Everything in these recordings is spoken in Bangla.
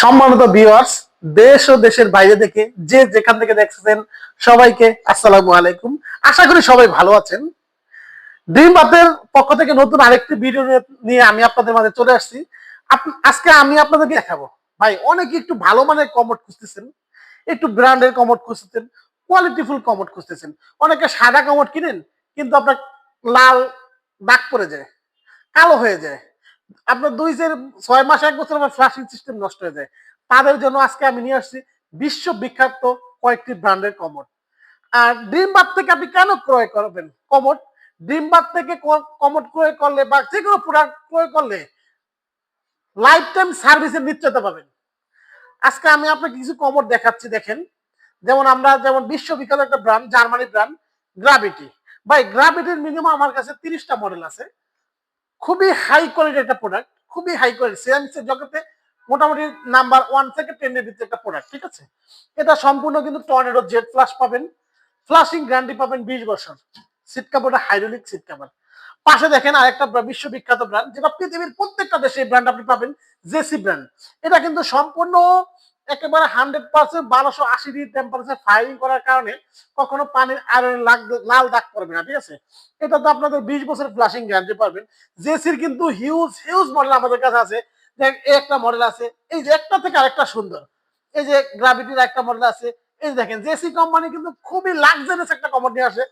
সম্মানিত ভিউয়ার্স দেশ ও দেশের বাইরে থেকে যে যেখান থেকে দেখছেন সবাইকে আসসালামু আলাইকুম। আশা করি সবাই ভালো আছেন। ড্রিম বাতের পক্ষ থেকে নতুন আরেকটি ভিডিও নিয়ে আমি আপনাদের মাঝে চলে আসছি। আজকে আমি আপনাদেরকে দেখাবো। ভাই, অনেকে একটু ভালো মানের কমোড খুঁজতেছেন, একটু ব্র্যান্ডের কমোড খুঁজতেছেন কোয়ালিটিফুল কমোড খুঁজতেছেন। অনেকে সাদা কমোড কিনেন, কিন্তু আপনার লাল দাগ পড়ে যায়, কালো হয়ে যায়। আপনার দুই যে ছয় মাস, এক বছর আমার ফ্লাশিং সিস্টেম নষ্ট হয়ে যায়। তাদের জন্য আজকে আমি নিয়ে আসছি বিশ্ব বিখ্যাত কয়েকটি ব্র্যান্ডের কমোড। আর ড্রিম বাদ থেকে আপনি কেন ক্রয় করবেন? কমোড? ড্রিম বাদ থেকে কমোড ক্রয় করলে বা যে কোনো প্রোডাক্ট ক্রয় করলে লাইফ টাইম সার্ভিসের নিশ্চয়তা পাবেন। আজকে আমি আপনাকে কিছু কমোড দেখাচ্ছি, দেখেন। যেমন আমরা যেমন বিশ্ববিখ্যাত একটা ব্র্যান্ড জার্মানি ব্র্যান্ড গ্রাভিটি ভাই গ্রাভিটির মিনিমাম আমার কাছে তিরিশটা মডেল আছে। খুবই হাই কোয়ালিটির একটা প্রোডাক্ট খুবই হাই কোয়ালিটি সিরামিক্সের জগতে মোটামুটি নাম্বার ওয়ান থেকে টেনের ভিতরে একটা প্রোডাক্ট ঠিক আছে? এটা সম্পূর্ণ কিন্তু টর্নেডো জেট ফ্লাশ পাবেন। ফ্লাশিং গ্যারান্টি পাবেন বিশ বছর। সিট কাপড়টা হাইড্রোলিক সিট কাভার পাশে দেখেন আরেকটা বিশ্ববিখ্যাত ব্র্যান্ড যেটা পৃথিবীর প্রত্যেকটা দেশে এই ব্র্যান্ড আপনি পাবেন জেসি ব্র্যান্ড এটা কিন্তু সম্পূর্ণ একেবারে হান্ড্রেড পার্সেন্ট বারোশো আশি ডিগ্রি টেম্পারেচার ফায়ারিং করার কারণে কখনো পানির আয়রন লাল দাগ পড়বে না, ঠিক আছে? এটা তো আপনাদের বিশ বছর ফ্লাশিং গ্যারান্টি পাবেন। জেসির কিন্তু হিউজ হিউজ মডেল আমাদের কাছে আছে। দেখ এই একটা মডেল আছে, এই যে একটা থেকে আরেকটা সুন্দর। এই যে গ্রাভিটির একটা মডেল আছে, এই দেখেন জেসি কোম্পানি কিন্তু খুবই লাক্সারিয়াস একটা কোম্পানি আসে,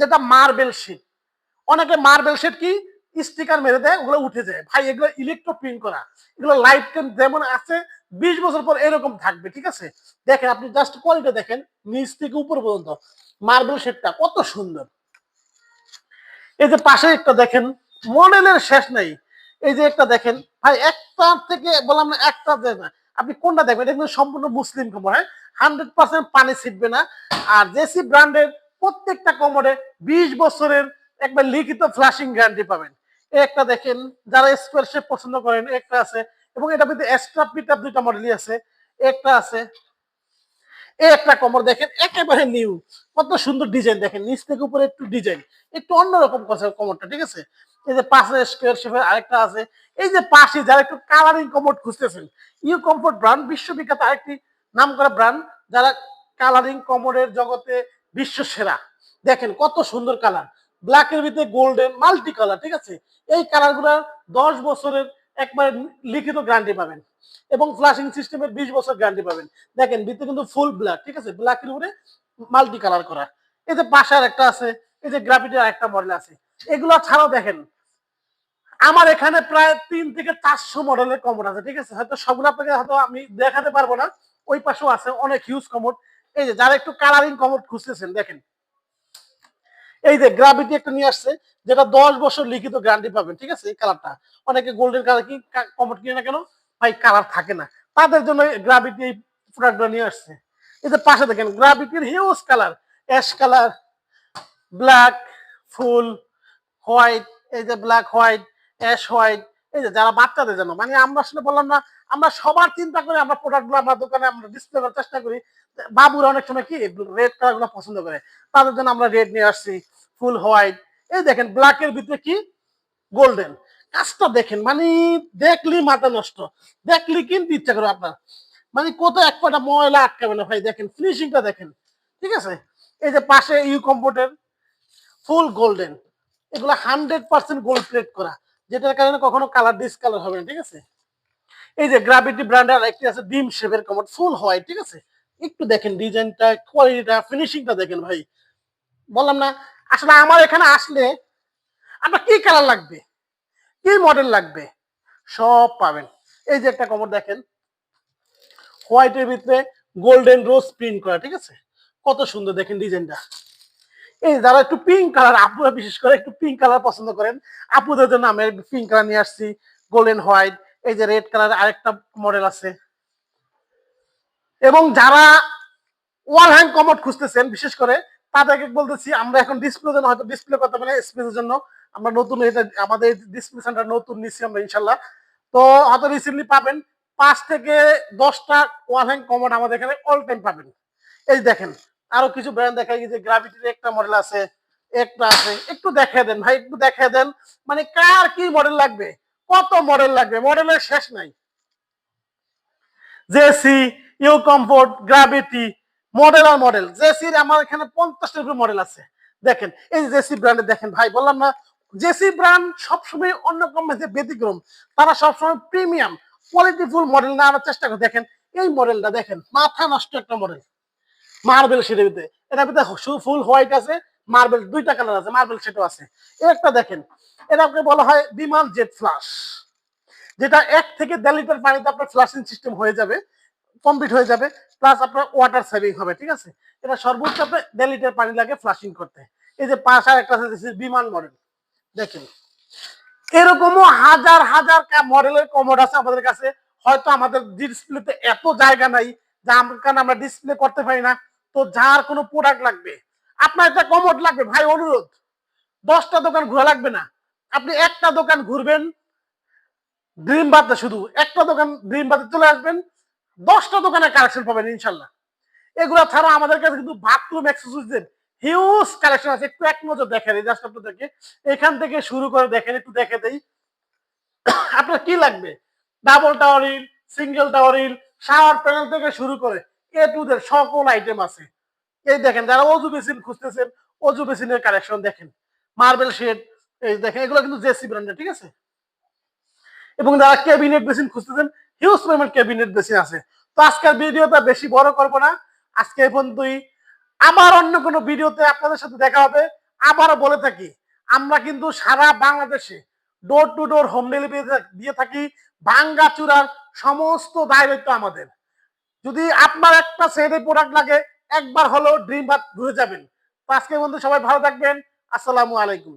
যেটা মার্বেল শিট অনেকে মার্বেল শিট কি? স্টিকার মেরে দেয়, ওগুলো উঠে যায়। ভাই, এগুলো ইলেকট্রো প্রিন্ট করা। এগুলো লাইফ টাইম যেমন আছে, বিশ বছর পর এরকম থাকবে, ঠিক আছে? দেখেন, আপনি জাস্ট কোয়ালিটি দেখেন, নিচ থেকে উপর পর্যন্ত। মার্বেল শেডটা কত সুন্দর। এই যে পাশে একটা দেখেন মডেলের শেষ নাই। এই যে একটা দেখেন, ভাই, একটা থেকে বললাম না, একটা না, আপনি কোনটা দেখবেন? এটা কিন্তু সম্পূর্ণ মুসলিম কোমর হ্যাঁ? হান্ড্রেড পার্সেন্ট পানি ছিটবে না। আর জেসি ব্র্যান্ডের প্রত্যেকটা কোমরে বিশ বছরের একবার লিখিত ফ্লাশিং গ্যারান্টি পাবেন। একটা দেখেন, যারা স্কোয়ার শেপ পছন্দ করেন, একটা আছে, এবং এটা ভিতরে এক্সট্রা পিকআপ দুইটা মডেলই আছে, একটা আছে। এই একটা কমর দেখেন, একেবারে নিউ কত সুন্দর ডিজাইন দেখেন, নিচ থেকে উপরে একটু ডিজাইন একটু অন্যরকম কমরটা, ঠিক আছে? এই যে পাশে স্কোয়ার শেপের আরেকটা আছে, এই যে পাশে যারা একটু কালারিং কমোড খুঁজতেছেন ইউ কমফোর্ট ব্র্যান্ড বিশ্ববিখ্যাত আরেকটি নাম করা ব্র্যান্ড যারা কালারিং কমোডের জগতে বিশ্ব সেরা, দেখেন কত সুন্দর কালার ব্ল্যাকের ভিতরে গোল্ডেন মাল্টি কালার ঠিক আছে? এই কালারগুলো দশ বছরের একবার লিখিত গ্যারান্টি পাবেন এবং ফ্লাশিং সিস্টেমের বিশ বছর গ্যারান্টি পাবেন। দেখেন, ভিতরে কিন্তু ফুল ব্ল্যাক ঠিক আছে? ব্ল্যাকের উপরে মাল্টি কালার করা। এই যে আর একটা আছে, এই যে গ্রাভিটির একটা মডেল আছে। এগুলো ছাড়াও দেখেন, আমার এখানে প্রায় তিন থেকে চারশো মডেলের কমোড আছে, ঠিক আছে? হয়তো সবগুলো আপনাকে হয়তো আমি দেখাতে পারব না। ওই পাশেও আছে অনেক হিউজ কমোড এই যে যারা একটু কালারিং কমোড খুঁজতেছেন, দেখেন। এই যে গ্রাভিটি একটা নিয়ে আসছে, যেটা দশ বছর লিখিত গ্যারান্টি পাবেন, ঠিক আছে? এই কালারটা অনেকে গোল্ডেন কালার কি কমোড কিনে না কেন? ভাই কালার থাকে না। তাদের জন্য গ্রাভিটি এই প্রোডাক্টটা নিয়ে আসছে। এই যে পাশে দেখেন গ্রাভিটির huge colour ash colour black full white এই যে ব্ল্যাক হোয়াইট অ্যাশ হোয়াইট এই যে যারা বাচ্চাদের জন্য। মানে আমরা আসলে বললাম না, আমরা সবার চিন্তা করে আমরা প্রোডাক্টগুলো আমরা দোকানে আমরা ডিসপ্লে করার চেষ্টা করি। বাবুরা অনেক সময় কি রেড কালারগুলো পছন্দ করে। তাদের জন্য আমরা রেড নিয়ে আসছি। Full white. এই দেখেন ব্ল্যাকের ভিতরে কি? গোল্ডেন কাজটা দেখেন মানে দেখলি মাথা নষ্ট। দেখলি কিনতে ইচ্ছা করে আপনার? মানে কত এক কটা ময়লা আটকাবে না ভাই, দেখেন ফিনিশিংটা দেখেন, ঠিক আছে? এই যে পাশে ইউ কম্পোর্টের ফুল গোল্ডেন এগুলো হান্ড্রেড পার্সেন্ট গোল্ড প্লেট করা, যেটার কারণে কখনো কালার ডিসকালার হবে না, ঠিক আছে? এই যে গ্রাভিটি ব্র্যান্ডের একটি আছে, ডিম শেপের কমোড ফুল হোয়াইট, ঠিক আছে? একটু দেখেন ডিজাইনটা কোয়ালিটিটা ফিনিশিংটা দেখেন ভাই। বললাম না আসলে আমার এখানে আসলে আপনার কি কালার লাগবে? কি মডেল লাগবে? সব পাবেন। এই যে একটা কমোড দেখেন। হোয়াইটের ভিতরে গোল্ডেন রোজ প্রিন্ট করা, ঠিক আছে? কত সুন্দর দেখেন ডিজাইনটা। এই যারা একটু পিঙ্ক কালার আপুরা বিশেষ করে একটু পিঙ্ক কালার পছন্দ করেন আপুদের জন্য আমি পিঙ্ক কালার নিয়ে আসছি। গোল্ডেন হোয়াইট এই যে রেড কালার আরেকটা মডেল আছে। এবং যারা ওয়াল হ্যান্ড কমোড খুঁজতেছেন, বিশেষ করে তাদেরকে বলতেছি, আমরা এখন ডিসপ্লে জন্য হয়তো ডিসপ্লে করতে পারি স্পেসের জন্য। আমরা নতুন এটা, আমাদের ডিসপ্লে সেন্টার নতুন নিচ্ছি আমরা, ইনশাল্লাহ। তো রিসেন্টলি পাবেন, পাঁচ থেকে দশটা হ্যান্ড কমোড আমাদের এখানে অল টাইম পাবেন। এই দেখেন, আরও কিছু ব্র্যান্ড দেখা গেছে গ্রাভিটির একটা মডেল আছে, একটা আছে, একটু দেখায় দেন ভাই, একটু দেখায় দেন। মানে কার কি মডেল লাগবে? কত মডেল লাগবে? মডেলের শেষ নাই। JC U comfort gravity model আর মডেল জেসির আমার এখানে পঞ্চাশটার উপরে মডেল আছে। দেখেন, এই জেসি ব্র্যান্ডে দেখেন, ভাই, বললাম না জেসি ব্র্যান্ড সবসময় অন্য কোম্পানিতে ব্যতিক্রম। তারা সবসময় প্রিমিয়াম কোয়ালিটিফুল মডেল না আনার চেষ্টা করে। দেখেন, এই মডেলটা দেখেন, মাথা নষ্ট একটা মডেল মার্বেল সেটের ভিতরে। এটার ভিতরে ফুল হোয়াইট আছে মার্বেল দুইটা কালার আছে মার্বেল সেটও আছে। একটা দেখেন, এটাকে বলা হয় বিমান জেট ফ্লাশ যেটা এক থেকে দেড় লিটার পানিতে আপনার ফ্লাশিং সিস্টেম হয়ে যাবে। কমপ্লিট হয়ে যাবে প্লাস আপনার ওয়াটার সেভিং হবে, ঠিক আছে? এটা সর্বোচ্চ আপনার দেড় লিটার পানি লাগে ফ্লাশিং করতে। এই যে পাঁচ আর একটা বিমান মডেল দেখেন, এরকমও হাজার হাজার মডেলের কমোড আছে আমাদের কাছে। হয়তো আমাদের ডিসপ্লেতে এত জায়গা নাই, যা কারণ আমরা ডিসপ্লে করতে পারি না। তো যার কোনো প্রোডাক্ট লাগবে? আপনার একটা কমোড লাগবে, ভাই, অনুরোধ। দশটা দোকান ঘোরা লাগবে না। আপনি একটা দোকান ঘুরবেন ড্রিম বাদে শুধু। একটা দোকান ড্রিম বাদে চলে আসবেন দশটা দোকানে কালেকশন পাবেন ইনশাল্লাহ। এগুলো ছাড়া আমাদের কাছে কিন্তু বাথরুম এক্সেসরিজের হিউজ কালেকশন আছে। একটু এক নজর দেখেন, এই জাস্ট আপনাদেরকে। এখান থেকে শুরু করে দেখেন, একটু দেখে দেই। আপনার কি লাগবে? Double tower towel rail single tower towel rail shower panel থেকে শুরু করে এ টু দের সকল আইটেম আছে। এই দেখেন, যারা অজু বেসিন খুঁজতেছেন, অজু বেসিনের কালেকশন দেখেন। মার্বেল শেড এই দেখেন, এগুলো কিন্তু জেসি ব্র্যান্ডের ঠিক আছে? এবং যারা ক্যাবিনেট বেসিন খুঁজতেছেন হিউজ পরিমাণ ক্যাবিনেট বেসিন আছে। তো আজকের ভিডিওটা বেশি বড় করব না। আজকে এই আবার অন্য কোনো ভিডিওতে আপনাদের সাথে দেখা হবে। আবারও বলে থাকি, আমরা কিন্তু সারা বাংলাদেশে door to door home delivery দিয়ে থাকি ভাঙ্গা চূড়ার সমস্ত দায়িত্ব আমাদের। যদি আপনার একটা সেটে প্রোডাক্ট লাগে, একবার হলো ড্রিম বাদ ঘুরে যাবেন। তো আজকে বন্ধু সবাই ভালো থাকবেন। আসসালামু আলাইকুম।